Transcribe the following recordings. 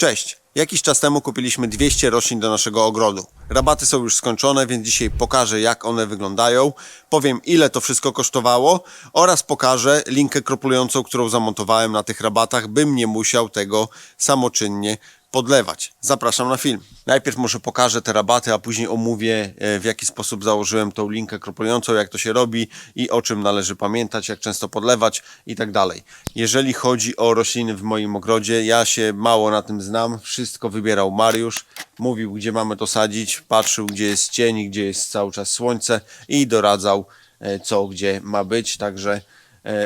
Cześć! Jakiś czas temu kupiliśmy 200 roślin do naszego ogrodu. Rabaty są już skończone, więc dzisiaj pokażę jak one wyglądają, powiem ile to wszystko kosztowało oraz pokażę linkę kroplującą, którą zamontowałem na tych rabatach, bym nie musiał tego samoczynnie podlewać. Zapraszam na film. Najpierw może pokażę te rabaty, a później omówię e, w jaki sposób założyłem tą linkę kroplującą, jak to się robi i o czym należy pamiętać, jak często podlewać i tak dalej. Jeżeli chodzi o rośliny w moim ogrodzie, ja się mało na tym znam. Wszystko wybierał Mariusz. Mówił, gdzie mamy to sadzić, patrzył, gdzie jest cień, gdzie jest cały czas słońce i doradzał, e, co gdzie ma być. Także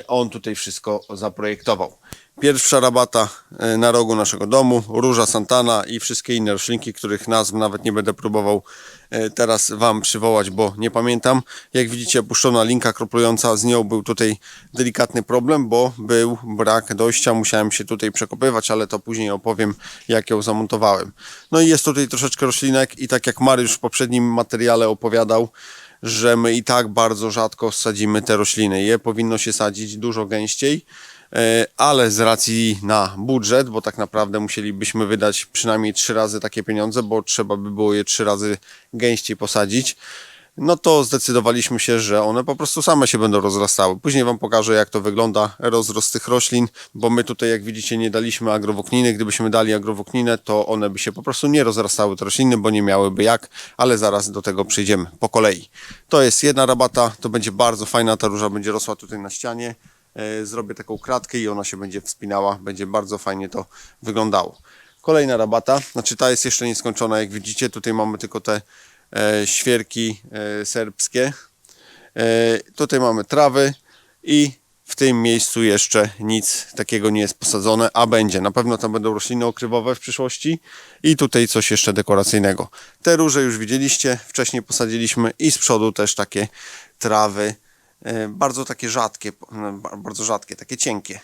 on tutaj wszystko zaprojektował. Pierwsza rabata e, na rogu naszego domu, róża Santana i wszystkie inne roślinki, których nazw nawet nie będę próbował e, teraz Wam przywołać, bo nie pamiętam. Jak widzicie, puszczona linka kroplująca, z nią był tutaj delikatny problem, bo był brak dojścia, musiałem się tutaj przekopywać, ale to później opowiem, jak ją zamontowałem. No i jest tutaj troszeczkę roślinek i tak jak Mariusz w poprzednim materiale opowiadał, że my i tak bardzo rzadko sadzimy te rośliny. Je powinno się sadzić dużo gęściej, e, ale z racji na budżet, bo tak naprawdę musielibyśmy wydać przynajmniej trzy razy takie pieniądze, bo trzeba by było je trzy razy gęściej posadzić, no to zdecydowaliśmy się, że one po prostu same się będą rozrastały. Później Wam pokażę, jak to wygląda, rozrost tych roślin, bo my tutaj, jak widzicie, nie daliśmy agrowokniny. Gdybyśmy dali agrowokninę, to one by się po prostu nie rozrastały, te rośliny, bo nie miałyby jak, ale zaraz do tego przyjdziemy po kolei. To jest jedna rabata, to będzie bardzo fajna, ta róża będzie rosła tutaj na ścianie. E, Zrobię taką kratkę i ona się będzie wspinała, będzie bardzo fajnie to wyglądało. Kolejna rabata, znaczy ta jest jeszcze nieskończona, jak widzicie, tutaj mamy tylko te świerki e, serbskie. E, tutaj mamy trawy i w tym miejscu jeszcze nic takiego nie jest posadzone, a będzie. Na pewno tam będą rośliny okrywowe w przyszłości i tutaj coś jeszcze dekoracyjnego. Te róże już widzieliście, wcześniej posadziliśmy i z przodu też takie trawy, e, bardzo takie rzadkie, no, ba- bardzo rzadkie, takie cienkie,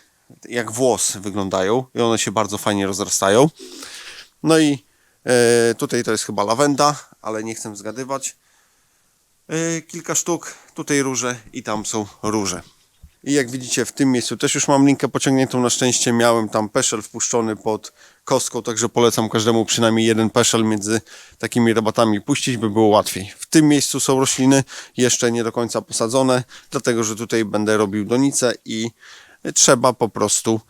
jak włos wyglądają i one się bardzo fajnie rozrastają. No i e, tutaj to jest chyba lawenda, ale nie chcę zgadywać. E, kilka sztuk, tutaj róże i tam są róże. I jak widzicie w tym miejscu też już mam linkę pociągniętą. Na szczęście miałem tam peszel wpuszczony pod kostką, także polecam każdemu przynajmniej jeden peszel między takimi rabatami puścić, by było łatwiej. W tym miejscu są rośliny jeszcze nie do końca posadzone, dlatego że tutaj będę robił donicę i trzeba po prostu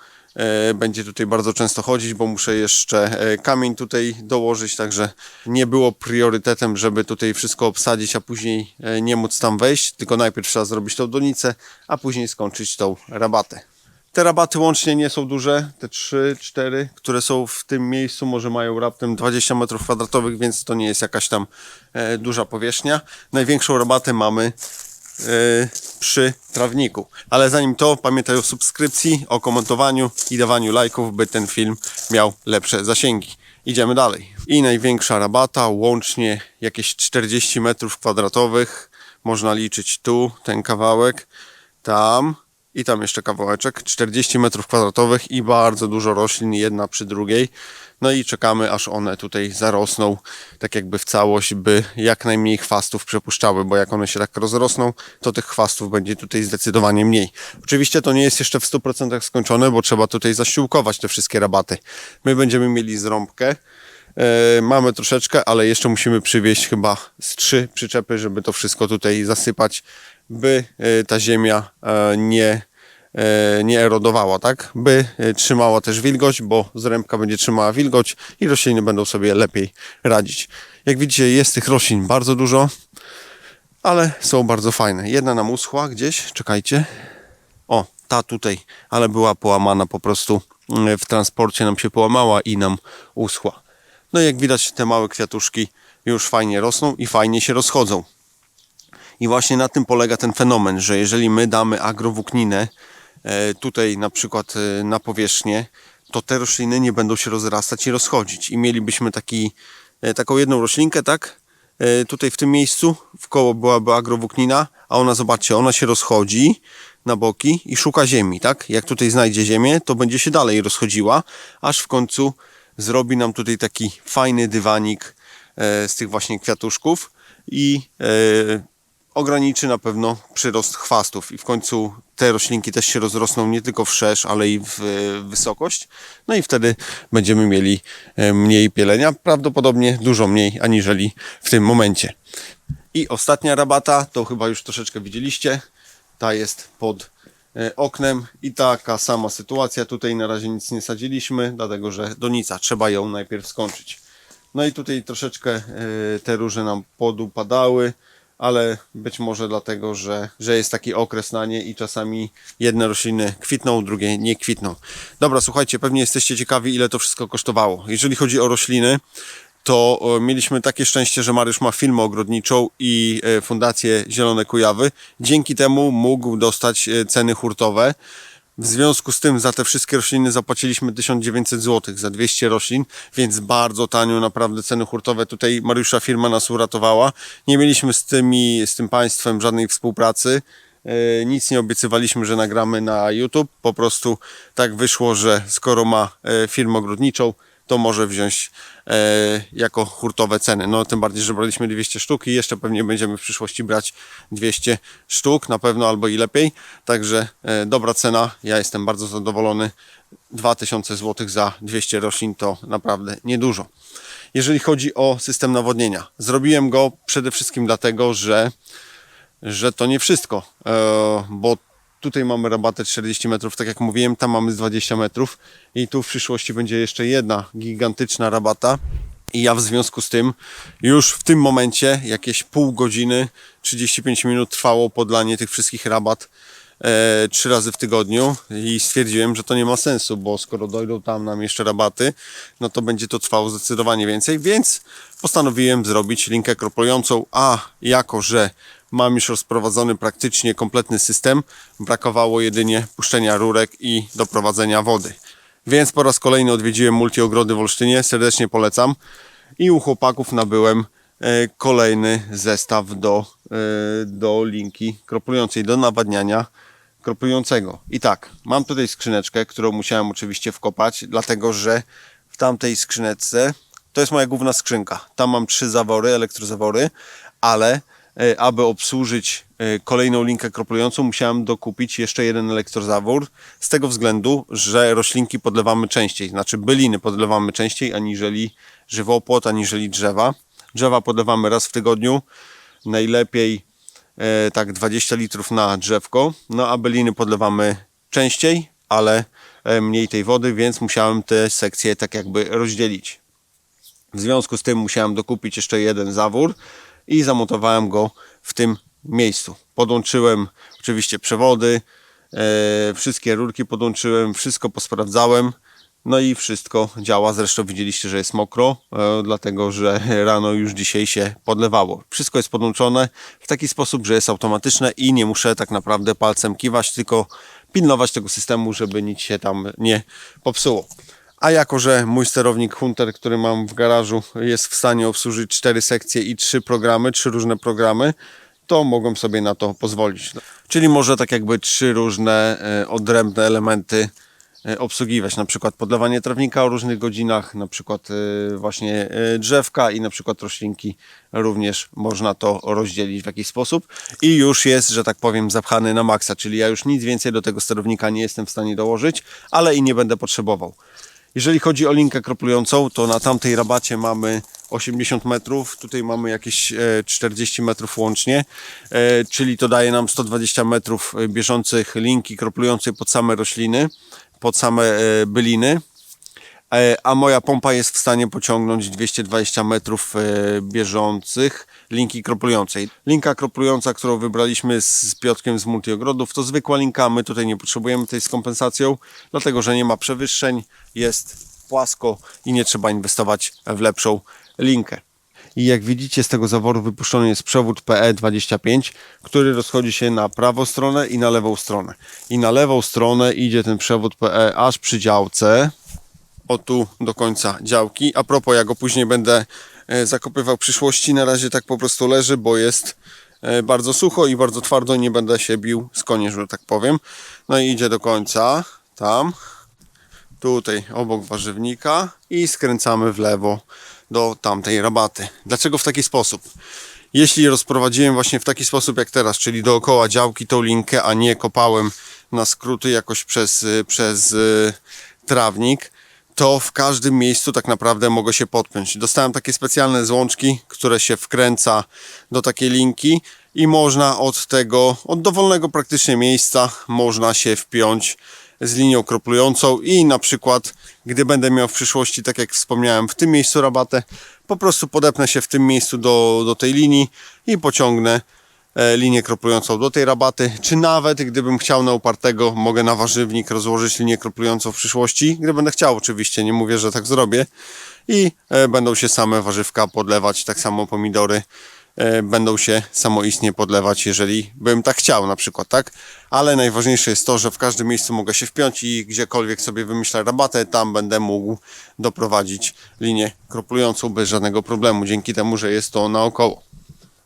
będzie tutaj bardzo często chodzić, bo muszę jeszcze e, kamień tutaj dołożyć, także nie było priorytetem, żeby tutaj wszystko obsadzić, a później e, nie móc tam wejść, tylko najpierw trzeba zrobić tą donicę, a później skończyć tą rabatę. Te rabaty łącznie nie są duże, te 3, 4, które są w tym miejscu, może mają raptem 20 m2, więc to nie jest jakaś tam e, duża powierzchnia. Największą rabatę mamy e, przy trawniku. Ale zanim to, pamiętaj o subskrypcji, o komentowaniu i dawaniu lajków, by ten film miał lepsze zasięgi. Idziemy dalej. I największa rabata, łącznie jakieś 40 metrów kwadratowych. Można liczyć tu ten kawałek, tam i tam jeszcze kawałeczek. 40 metrów kwadratowych i bardzo dużo roślin, jedna przy drugiej. No i czekamy, aż one tutaj zarosną, tak jakby w całość, by jak najmniej chwastów przepuszczały, bo jak one się tak rozrosną, to tych chwastów będzie tutaj zdecydowanie mniej. Oczywiście to nie jest jeszcze w 100% skończone, bo trzeba tutaj zaściółkować te wszystkie rabaty. My będziemy mieli zrąbkę, mamy troszeczkę, ale jeszcze musimy przywieźć chyba z trzy przyczepy, żeby to wszystko tutaj zasypać, by e, ta ziemia e, nie, e, nie erodowała, tak? By e, trzymała też wilgoć, bo zrębka będzie trzymała wilgoć i rośliny będą sobie lepiej radzić. Jak widzicie, jest tych roślin bardzo dużo, ale są bardzo fajne. Jedna nam uschła gdzieś, czekajcie. O, ta tutaj, ale była połamana po prostu w transporcie nam się połamała i nam uschła. No i jak widać te małe kwiatuszki już fajnie rosną i fajnie się rozchodzą. I właśnie na tym polega ten fenomen, że jeżeli my damy agrowłókninę e, tutaj na przykład e, na powierzchnię, to te rośliny nie będą się rozrastać i rozchodzić. I mielibyśmy taki, e, taką jedną roślinkę, tak? Tutaj w tym miejscu w koło byłaby agrowłóknina, a ona, zobaczcie, ona się rozchodzi na boki i szuka ziemi, tak? Jak tutaj znajdzie ziemię, to będzie się dalej rozchodziła, aż w końcu zrobi nam tutaj taki fajny dywanik e, z tych właśnie kwiatuszków i e, ograniczy na pewno przyrost chwastów i w końcu te roślinki też się rozrosną nie tylko w szerz, ale i w e, wysokość. No i wtedy będziemy mieli mniej pielenia, prawdopodobnie dużo mniej aniżeli w tym momencie. I ostatnia rabata, to chyba już troszeczkę widzieliście, ta jest pod oknem i taka sama sytuacja. Tutaj na razie nic nie sadziliśmy, dlatego że donica, trzeba ją najpierw skończyć. No i tutaj troszeczkę e, te róże nam podupadały, ale być może dlatego, że, że jest taki okres na nie i czasami jedne rośliny kwitną, drugie nie kwitną. Dobra, słuchajcie, pewnie jesteście ciekawi, ile to wszystko kosztowało. Jeżeli chodzi o rośliny, to o, mieliśmy takie szczęście, że Mariusz ma firmę ogrodniczą i e, Fundację Zielone Kujawy. Dzięki temu mógł dostać e, ceny hurtowe. W związku z tym za te wszystkie rośliny zapłaciliśmy 1900 zł za 200 roślin, więc bardzo tanio naprawdę ceny hurtowe. Tutaj Mariusza firma nas uratowała. Nie mieliśmy z, tymi, z tym państwem żadnej współpracy. E, Nic nie obiecywaliśmy, że nagramy na YouTube. Po prostu tak wyszło, że skoro ma e, firmę ogrodniczą, to może wziąć e, jako hurtowe ceny. No tym bardziej, że braliśmy 200 sztuk i jeszcze pewnie będziemy w przyszłości brać 200 sztuk, na pewno albo i lepiej. Także e, dobra cena, ja jestem bardzo zadowolony. 2000 zł za 200 roślin to naprawdę niedużo. Jeżeli chodzi o system nawodnienia, zrobiłem go przede wszystkim dlatego, że że to nie wszystko, e, bo tutaj mamy rabatę 40 metrów, tak jak mówiłem, tam mamy z 20 metrów i tu w przyszłości będzie jeszcze jedna gigantyczna rabata. I ja w związku z tym już w tym momencie jakieś pół godziny, 35 minut trwało podlanie tych wszystkich rabat e, trzy razy w tygodniu i stwierdziłem, że to nie ma sensu, bo skoro dojdą tam nam jeszcze rabaty, no to będzie to trwało zdecydowanie więcej, więc postanowiłem zrobić linkę kroplującą, a jako, że mam już rozprowadzony praktycznie kompletny system, brakowało jedynie puszczenia rurek i doprowadzenia wody. Więc po raz kolejny odwiedziłem multiogrody w Olsztynie, serdecznie polecam i u chłopaków nabyłem e, kolejny zestaw do, e, do linki kroplującej, do nawadniania kroplującego. I tak, mam tutaj skrzyneczkę, którą musiałem oczywiście wkopać, dlatego że w tamtej skrzyneczce to jest moja główna skrzynka. Tam mam trzy zawory, elektrozawory, ale aby obsłużyć e, kolejną linkę kroplującą, musiałem dokupić jeszcze jeden elektrozawór, z tego względu, że roślinki podlewamy częściej, znaczy byliny podlewamy częściej aniżeli żywopłot, aniżeli drzewa. Drzewa podlewamy raz w tygodniu, najlepiej e, tak 20 litrów na drzewko, no a byliny podlewamy częściej, ale e, mniej tej wody, więc musiałem te sekcje tak jakby rozdzielić. W związku z tym musiałem dokupić jeszcze jeden zawór i zamontowałem go w tym miejscu. Podłączyłem oczywiście przewody, e, wszystkie rurki podłączyłem, wszystko posprawdzałem. No i wszystko działa. Zresztą widzieliście, że jest mokro, e, dlatego że rano już dzisiaj się podlewało. Wszystko jest podłączone w taki sposób, że jest automatyczne i nie muszę tak naprawdę palcem kiwać, tylko pilnować tego systemu, żeby nic się tam nie popsuło. A jako, że mój sterownik Hunter, który mam w garażu, jest w stanie obsłużyć cztery sekcje i trzy programy, trzy różne programy, to mogłem sobie na to pozwolić. Czyli może tak jakby trzy różne e, odrębne elementy e, obsługiwać, na przykład podlewanie trawnika o różnych godzinach, na przykład e, właśnie drzewka i na przykład roślinki również można to rozdzielić w jakiś sposób i już jest, że tak powiem, zapchany na maksa, czyli ja już nic więcej do tego sterownika nie jestem w stanie dołożyć, ale i nie będę potrzebował. Jeżeli chodzi o linkę kroplującą, to na tamtej rabacie mamy 80 metrów, tutaj mamy jakieś e, 40 metrów łącznie, e, czyli to daje nam 120 metrów e, bieżących linki kroplującej pod same rośliny, pod same e, byliny. E, a moja pompa jest w stanie pociągnąć 220 metrów e, bieżących linki kroplującej. Linka kroplująca, którą wybraliśmy z Piotrkiem z Multiogrodów, to zwykła linka, my tutaj nie potrzebujemy tej z kompensacją, dlatego że nie ma przewyższeń, jest płasko i nie trzeba inwestować w lepszą linkę. I jak widzicie z tego zaworu wypuszczony jest przewód PE25, który rozchodzi się na prawą stronę i na lewą stronę. I na lewą stronę idzie ten przewód PE aż przy działce, o tu do końca działki. A propos, ja go później będę e, zakopywał w przyszłości. Na razie tak po prostu leży, bo jest e, bardzo sucho i bardzo twardo. Nie będę się bił z koniem, że tak powiem. No i idzie do końca, tam, tutaj obok warzywnika i skręcamy w lewo do tamtej rabaty. Dlaczego w taki sposób? Jeśli rozprowadziłem właśnie w taki sposób jak teraz, czyli dookoła działki tą linkę, a nie kopałem na skróty jakoś przez, y, przez trawnik, to w każdym miejscu tak naprawdę mogę się podpiąć. Dostałem takie specjalne złączki, które się wkręca do takiej linki i można od tego, od dowolnego praktycznie miejsca, można się wpiąć z linią kroplującą i na przykład, gdy będę miał w przyszłości, tak jak wspomniałem, w tym miejscu rabatę, po prostu podepnę się w tym miejscu do, do tej linii i pociągnę linię kroplującą do tej rabaty, czy nawet gdybym chciał na upartego, mogę na warzywnik rozłożyć linię kroplującą w przyszłości, gdy będę chciał oczywiście, nie mówię, że tak zrobię. I e, będą się same warzywka podlewać, tak samo pomidory e, będą się samoistnie podlewać, jeżeli bym tak chciał na przykład, tak? Ale najważniejsze jest to, że w każdym miejscu mogę się wpiąć i gdziekolwiek sobie wymyślę rabatę, tam będę mógł doprowadzić linię kroplującą bez żadnego problemu, dzięki temu, że jest to naokoło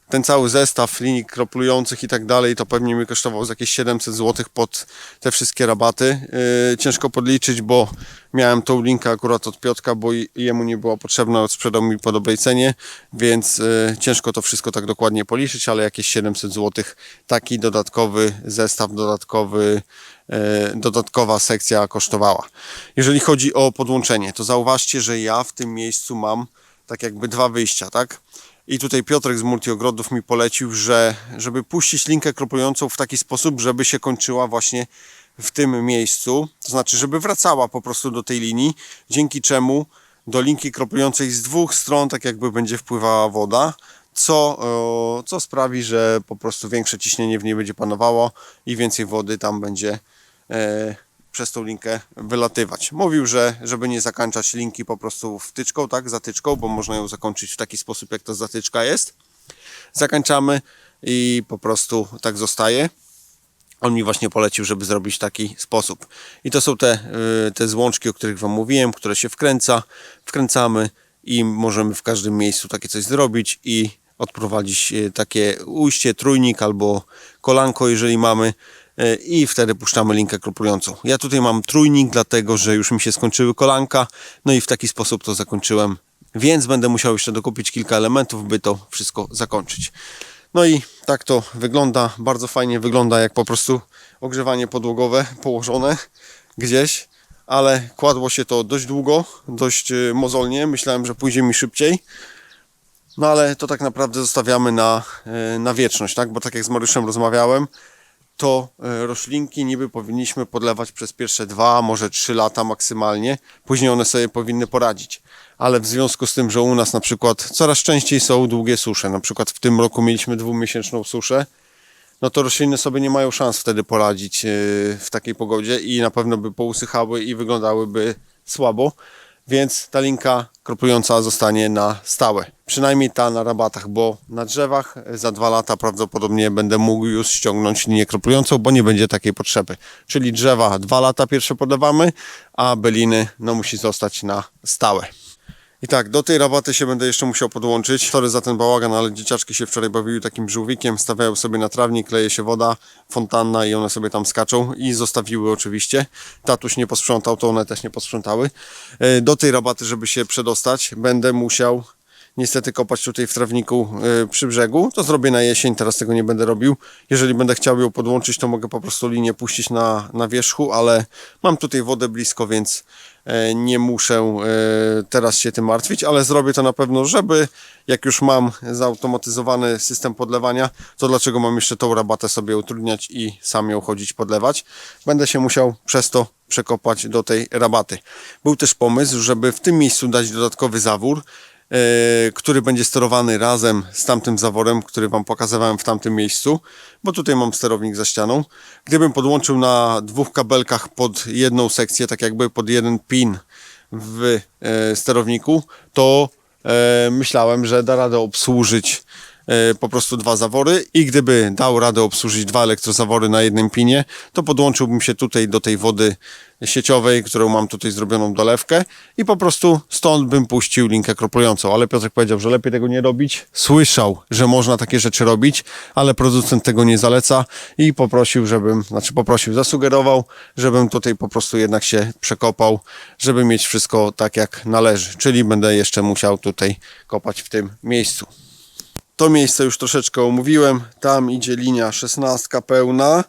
ten cały zestaw linii kroplujących i tak dalej, to pewnie mi kosztował z jakieś 700 zł pod te wszystkie rabaty. Yy, ciężko podliczyć, bo miałem tą linkę akurat od Piotka, bo jemu nie była potrzebna, sprzedał mi po dobrej cenie, więc yy, ciężko to wszystko tak dokładnie policzyć, ale jakieś 700 zł taki dodatkowy zestaw, dodatkowy yy, dodatkowa sekcja kosztowała. Jeżeli chodzi o podłączenie, to zauważcie, że ja w tym miejscu mam tak jakby dwa wyjścia, tak? I tutaj Piotrek z Multiogrodów mi polecił, że żeby puścić linkę kroplującą w taki sposób, żeby się kończyła właśnie w tym miejscu, to znaczy, żeby wracała po prostu do tej linii, dzięki czemu do linki kroplującej z dwóch stron tak jakby będzie wpływała woda, co, e, co sprawi, że po prostu większe ciśnienie w niej będzie panowało i więcej wody tam będzie e, przez tą linkę wylatywać. Mówił, że żeby nie zakończać linki po prostu wtyczką, tak, zatyczką, bo można ją zakończyć w taki sposób, jak to zatyczka jest. Zakończamy i po prostu tak zostaje. On mi właśnie polecił, żeby zrobić taki sposób. I to są te, y, te złączki, o których Wam mówiłem, które się wkręca. Wkręcamy i możemy w każdym miejscu takie coś zrobić i odprowadzić y, takie ujście, trójnik albo kolanko, jeżeli mamy i wtedy puszczamy linkę kroplującą. Ja tutaj mam trójnik, dlatego że już mi się skończyły kolanka, no i w taki sposób to zakończyłem, więc będę musiał jeszcze dokupić kilka elementów, by to wszystko zakończyć. No i tak to wygląda, bardzo fajnie wygląda jak po prostu ogrzewanie podłogowe położone gdzieś, ale kładło się to dość długo, dość y, mozolnie, myślałem, że pójdzie mi szybciej. No ale to tak naprawdę zostawiamy na, y, na wieczność, tak? Bo tak jak z Mariuszem rozmawiałem, to e, roślinki niby powinniśmy podlewać przez pierwsze dwa, może trzy lata maksymalnie. Później one sobie powinny poradzić. Ale w związku z tym, że u nas na przykład coraz częściej są długie susze, na przykład w tym roku mieliśmy dwumiesięczną suszę, no to rośliny sobie nie mają szans wtedy poradzić e, w takiej pogodzie i na pewno by pousychały i wyglądałyby słabo. Więc ta linka kroplująca zostanie na stałe. Przynajmniej ta na rabatach, bo na drzewach za dwa lata prawdopodobnie będę mógł już ściągnąć linię kroplującą, bo nie będzie takiej potrzeby. Czyli drzewa dwa lata pierwsze podlewamy, a beliny no musi zostać na stałe. I tak, do tej rabaty się będę jeszcze musiał podłączyć. Sorry za ten bałagan, ale dzieciaczki się wczoraj bawiły takim żółwikiem, stawiają sobie na trawnik, leje się woda, fontanna i one sobie tam skaczą i zostawiły oczywiście. Tatuś nie posprzątał, to one też nie posprzątały. E, Do tej rabaty, żeby się przedostać, będę musiał niestety kopać tutaj w trawniku y, przy brzegu. To zrobię na jesień, teraz tego nie będę robił. Jeżeli będę chciał ją podłączyć, to mogę po prostu linię puścić na, na wierzchu, ale mam tutaj wodę blisko, więc e, nie muszę e, teraz się tym martwić, ale zrobię to na pewno, żeby jak już mam zautomatyzowany system podlewania, to dlaczego mam jeszcze tą rabatę sobie utrudniać i sam ją chodzić podlewać. Będę się musiał przez to przekopać do tej rabaty. Był też pomysł, żeby w tym miejscu dać dodatkowy zawór, który będzie sterowany razem z tamtym zaworem, który Wam pokazywałem w tamtym miejscu, bo tutaj mam sterownik za ścianą. Gdybym podłączył na dwóch kabelkach pod jedną sekcję, tak jakby pod jeden pin w e, sterowniku, to e, myślałem, że da radę obsłużyć e, po prostu dwa zawory i gdyby dał radę obsłużyć dwa elektrozawory na jednym pinie, to podłączyłbym się tutaj do tej wody sieciowej, którą mam tutaj zrobioną dolewkę i po prostu stąd bym puścił linkę kroplującą, ale Piotrek powiedział, że lepiej tego nie robić. Słyszał, że można takie rzeczy robić, ale producent tego nie zaleca i poprosił, żebym, znaczy poprosił, zasugerował, żebym tutaj po prostu jednak się przekopał, żeby mieć wszystko tak jak należy, czyli będę jeszcze musiał tutaj kopać w tym miejscu. To miejsce już troszeczkę omówiłem. Tam idzie linia 16 pełna.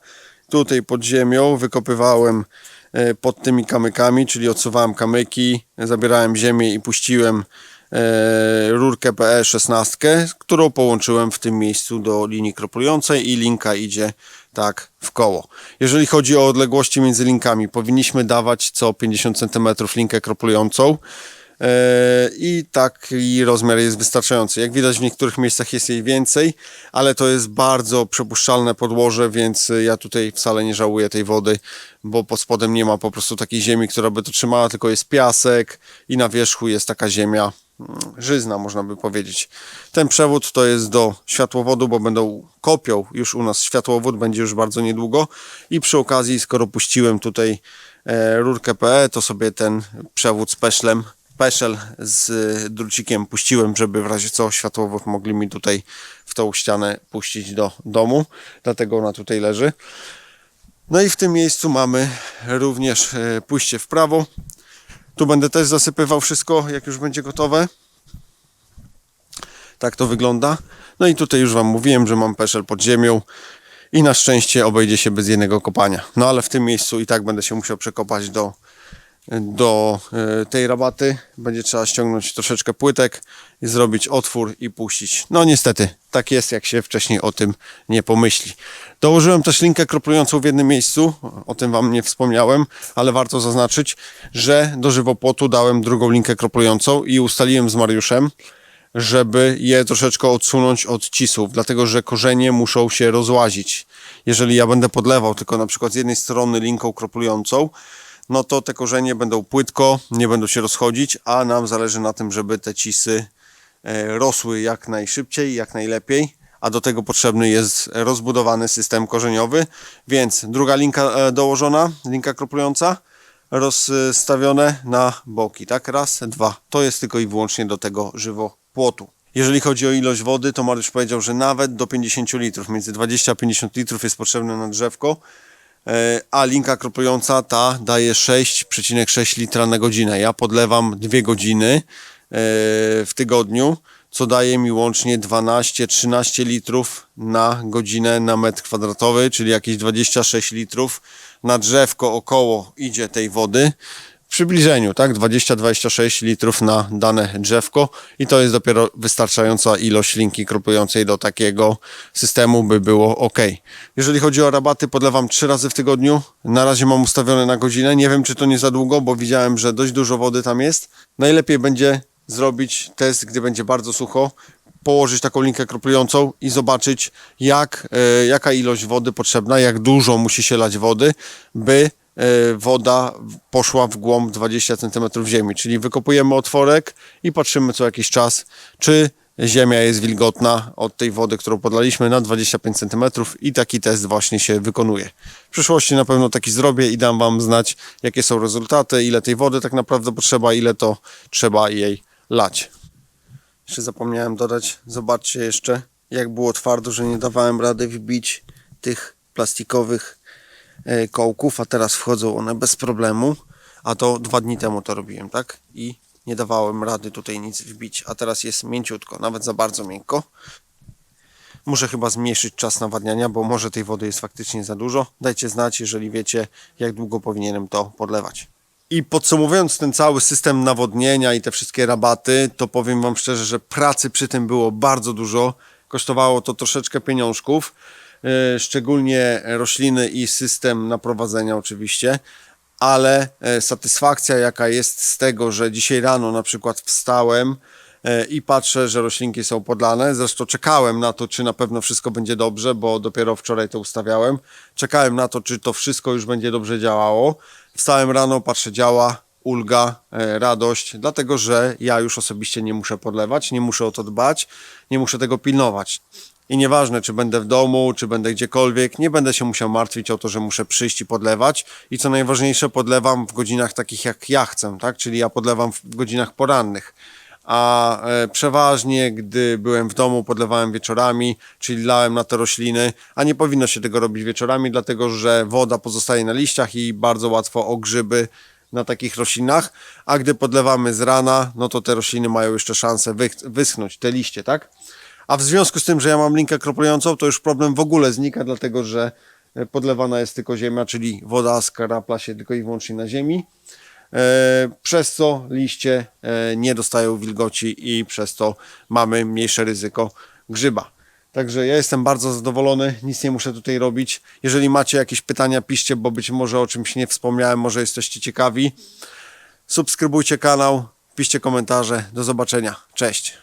Tutaj pod ziemią wykopywałem pod tymi kamykami, czyli odsuwałem kamyki, zabierałem ziemię i puściłem e, rurkę PE 16, którą połączyłem w tym miejscu do linii kroplującej i linka idzie tak w koło. Jeżeli chodzi o odległości między linkami, powinniśmy dawać co 50 cm linkę kroplującą. E, I taki rozmiar jest wystarczający. Jak widać w niektórych miejscach jest jej więcej, ale to jest bardzo przepuszczalne podłoże, więc ja tutaj wcale nie żałuję tej wody, bo pod spodem nie ma po prostu takiej ziemi, która by to trzymała, tylko jest piasek i na wierzchu jest taka ziemia mm, żyzna, można by powiedzieć. Ten przewód to jest do światłowodu, bo będą kopią już u nas światłowód, będzie już bardzo niedługo i przy okazji, skoro puściłem tutaj e, rurkę PE, to sobie ten przewód z peszlem peszel z drucikiem puściłem, żeby w razie co światłowód mogli mi tutaj w tą ścianę puścić do domu, dlatego ona tutaj leży. No i w tym miejscu mamy również y, pójście w prawo. Tu będę też zasypywał wszystko, jak już będzie gotowe. Tak to wygląda. No i tutaj już Wam mówiłem, że mam peszel pod ziemią i na szczęście obejdzie się bez jednego kopania. No ale w tym miejscu i tak będę się musiał przekopać do do e, tej rabaty będzie trzeba ściągnąć troszeczkę płytek i zrobić otwór i puścić. No niestety, tak jest, jak się wcześniej o tym nie pomyśli. Dołożyłem też linkę kroplującą w jednym miejscu, o tym Wam nie wspomniałem, ale warto zaznaczyć, że do żywopłotu dałem drugą linkę kroplującą i ustaliłem z Mariuszem, żeby je troszeczkę odsunąć od cisów, dlatego że korzenie muszą się rozłazić. Jeżeli ja będę podlewał tylko na przykład z jednej strony linką kroplującą, no to te korzenie będą płytko, nie będą się rozchodzić, a nam zależy na tym, żeby te cisy e, rosły jak najszybciej, jak najlepiej, a do tego potrzebny jest rozbudowany system korzeniowy, więc druga linka e, dołożona, linka kroplująca, rozstawione na boki, tak? Raz, dwa. To jest tylko i wyłącznie do tego żywopłotu. Jeżeli chodzi o ilość wody, to Mariusz powiedział, że nawet do 50 litrów, między 20 a 50 litrów jest potrzebne na drzewko. E, a linka kroplująca ta daje 6,6 litra na godzinę. Ja podlewam 2 godziny e, w tygodniu, co daje mi łącznie 12-13 litrów na godzinę na metr kwadratowy, czyli jakieś 26 litrów na drzewko około idzie tej wody przybliżeniu, tak? 20-26 litrów na dane drzewko i to jest dopiero wystarczająca ilość linki kroplującej do takiego systemu, by było ok. Jeżeli chodzi o rabaty, podlewam 3 razy w tygodniu. Na razie mam ustawione na godzinę. Nie wiem, czy to nie za długo, bo widziałem, że dość dużo wody tam jest. Najlepiej będzie zrobić test, gdy będzie bardzo sucho, położyć taką linkę kroplującą i zobaczyć, jak, e, jaka ilość wody potrzebna, jak dużo musi się lać wody, by woda poszła w głąb 20 cm ziemi, czyli wykopujemy otworek i patrzymy co jakiś czas, czy ziemia jest wilgotna od tej wody, którą podlaliśmy na 25 cm i taki test właśnie się wykonuje. W przyszłości na pewno taki zrobię i dam Wam znać, jakie są rezultaty, ile tej wody tak naprawdę potrzeba, ile to trzeba jej lać. Jeszcze zapomniałem dodać, zobaczcie jeszcze, jak było twardo, że nie dawałem rady wbić tych plastikowych E, kołków, a teraz wchodzą one bez problemu, a to dwa dni temu to robiłem, tak? I nie dawałem rady tutaj nic wbić, a teraz jest mięciutko, nawet za bardzo miękko. Muszę chyba zmniejszyć czas nawadniania, bo może tej wody jest faktycznie za dużo. Dajcie znać, jeżeli wiecie, jak długo powinienem to podlewać. I podsumowując ten cały system nawodnienia i te wszystkie rabaty, to powiem Wam szczerze, że pracy przy tym było bardzo dużo. Kosztowało to troszeczkę pieniążków. E, szczególnie rośliny i system naprowadzenia oczywiście, ale e, satysfakcja jaka jest z tego, że dzisiaj rano na przykład wstałem e, i patrzę, że roślinki są podlane. Zresztą czekałem na to, czy na pewno wszystko będzie dobrze, bo dopiero wczoraj to ustawiałem. Czekałem na to, czy to wszystko już będzie dobrze działało. Wstałem rano, patrzę, działa, ulga, radość, dlatego że ja już osobiście nie muszę podlewać, nie muszę o to dbać, nie muszę tego pilnować. I nieważne, czy będę w domu, czy będę gdziekolwiek, nie będę się musiał martwić o to, że muszę przyjść i podlewać. I co najważniejsze, podlewam w godzinach takich jak ja chcę, tak? Czyli ja podlewam w godzinach porannych. A e, przeważnie, gdy byłem w domu, podlewałem wieczorami, czyli lałem na te rośliny, a nie powinno się tego robić wieczorami, dlatego że woda pozostaje na liściach i bardzo łatwo o grzyby na takich roślinach, a gdy podlewamy z rana, no to te rośliny mają jeszcze szansę wyschnąć, te liście, tak? A w związku z tym, że ja mam linkę kroplującą, to już problem w ogóle znika, dlatego że e, podlewana jest tylko ziemia, czyli woda skarapla się tylko i wyłącznie na ziemi. E, przez co liście e, nie dostają wilgoci i przez to mamy mniejsze ryzyko grzyba. Także ja jestem bardzo zadowolony, nic nie muszę tutaj robić. Jeżeli macie jakieś pytania, piszcie, bo być może o czymś nie wspomniałem, może jesteście ciekawi. Subskrybujcie kanał, piszcie komentarze. Do zobaczenia. Cześć.